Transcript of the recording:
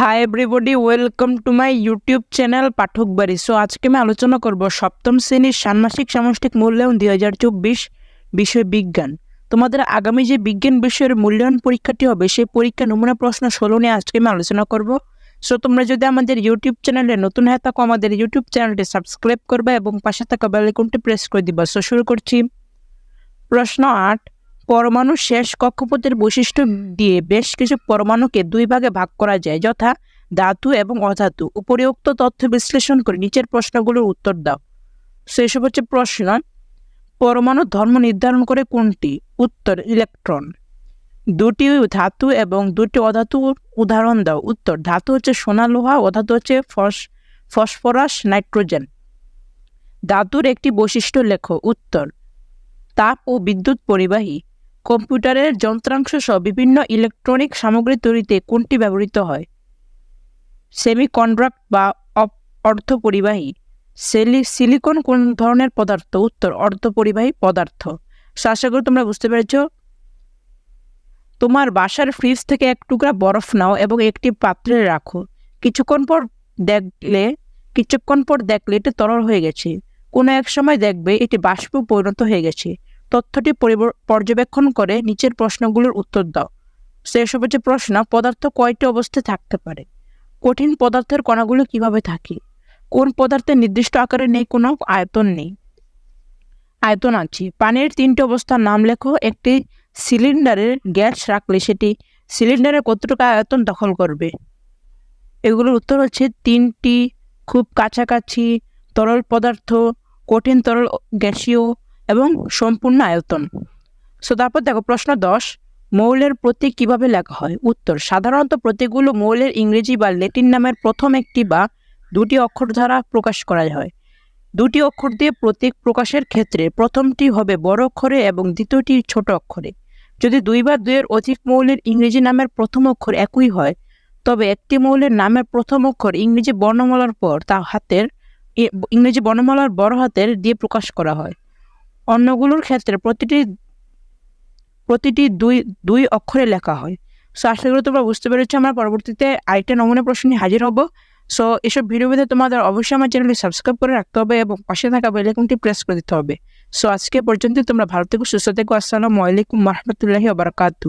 Hi everybody welcome to my YouTube channel Pathak বাড়ি so আজকে আমি আলোচনা করব সপ্তম শ্রেণির ষান্মাসিক সামষ্টিক মূল্যায়ন দুই হাজার চব্বিশ বিষয় বিজ্ঞান। তোমাদের আগামী যে বিজ্ঞান বিষয়ের মূল্যায়ন পরীক্ষাটি হবে, সেই পরীক্ষা নমুনা প্রশ্ন ষোলো নিয়ে আজকে আমি আলোচনা করব। সো তোমরা যদি আমাদের ইউটিউব চ্যানেলে নতুন হয়ে থাকো, আমাদের ইউটিউব চ্যানেলটি সাবস্ক্রাইব করবে এবং পাশে থাকা বেলাইকনটি প্রেস করে দিবা। সো শুরু করছি। প্রশ্ন আট পরমাণু শেষ কক্ষপথের বৈশিষ্ট্য দিয়ে বেশ কিছু পরমাণুকে দুই ভাগে ভাগ করা যায়, যথা ধাতু এবং অধাতু। উপরিউক্ত তথ্য বিশ্লেষণ করে নিচের প্রশ্নগুলোর উত্তর দাও। সেসব হচ্ছে প্রশ্ন, পরমাণু ধর্ম নির্ধারণ করে কোনটি? উত্তর, ইলেকট্রন। দুটি ধাতু এবং দুটি অধাতুর উদাহরণ দাও। উত্তর, ধাতু হচ্ছে সোনা, লোহা, অধাতু হচ্ছে ফস, ফসফরাস, নাইট্রোজেন। ধাতুর একটি বৈশিষ্ট্য লেখো। উত্তর, তাপ ও বিদ্যুৎ পরিবাহী। কম্পিউটারের যন্ত্রাংশ সহ বিভিন্ন ইলেকট্রনিক সামগ্রী তৈরিতে কোনটি ব্যবহৃত হয়? সেমি কন্ডাক্ট বা অর্ধপরিবাহী। সেলি, সিলিকন কোন ধরনের পদার্থ? উত্তর, অর্ধপরিবাহী পদার্থ। আশা করি তোমরা বুঝতে পেরেছ? তোমার বাসার ফ্রিজ থেকে এক টুকরা বরফ নাও এবং একটি পাত্রে রাখো। কিছুক্ষণ পর দেখলে, কিছুক্ষণ পর দেখলে এটি তরল হয়ে গেছে। কোনো এক সময় দেখবে এটি বাষ্প পরিণত হয়ে গেছে। তথ্যটি পর্যবেক্ষণ করে নিচের প্রশ্নগুলোর উত্তর দাও। সেসব হচ্ছে প্রশ্ন, পদার্থ কয়টি অবস্থায় থাকতে পারে? কঠিন পদার্থের কণাগুলো কীভাবে থাকে? কোন পদার্থের নির্দিষ্ট আকারে নেই, কোনো আয়তন নেই? আয়তন আছে। পানির তিনটি অবস্থার নাম লেখো। একটি সিলিন্ডারের গ্যাস রাখলে সেটি সিলিন্ডারের কতটুকু আয়তন দখল করবে? এগুলোর উত্তর হচ্ছে তিনটি। খুব কাছাকাছি। তরল পদার্থ, কঠিন তরল গ্যাসীয় এবং সম্পূর্ণ আয়তন। সো তারপর দেখো প্রশ্ন দশ, মৌলের প্রতীক কীভাবে লেখা হয়? উত্তর, সাধারণত প্রতীকগুলো মৌলের ইংরেজি বা ল্যাটিন নামের প্রথম একটি বা দুটি অক্ষর দ্বারা প্রকাশ করা হয়। দুটি অক্ষর দিয়ে প্রতীক প্রকাশের ক্ষেত্রে প্রথমটি হবে বড় অক্ষরে এবং দ্বিতীয়টি ছোট অক্ষরে। যদি দুই বা দুইয়ের অধিক মৌলের ইংরেজি নামের প্রথম অক্ষর একই হয়, তবে একটি মৌলের নামের প্রথম অক্ষর ইংরেজি বর্ণমালার পর তা হাতের ইংরেজি বর্ণমালার বড় হাতের দিয়ে প্রকাশ করা হয়। অন্যগুলোর ক্ষেত্রে প্রতিটি প্রতিটি দুই দুই অক্ষরে লেখা হয়। সো আশা করি তোমরা বুঝতে পেরেছ, আমরা পরবর্তীতে আরেকটা নমুনা প্রশ্নে হাজির হব। সো এসব ভিডিও ভিডিও তোমাদের অবশ্যই আমার চ্যানেলটি সাবস্ক্রাইব করে রাখতে হবে এবং পাশে থাকা বেলাইকনটি প্রেস করে দিতে হবে। সো আজকে পর্যন্ত তোমরা ভালো থেকো, সুস্থ থেকো, আসসালামু আলাইকুম রহমতুল্লাহি বারাকাতু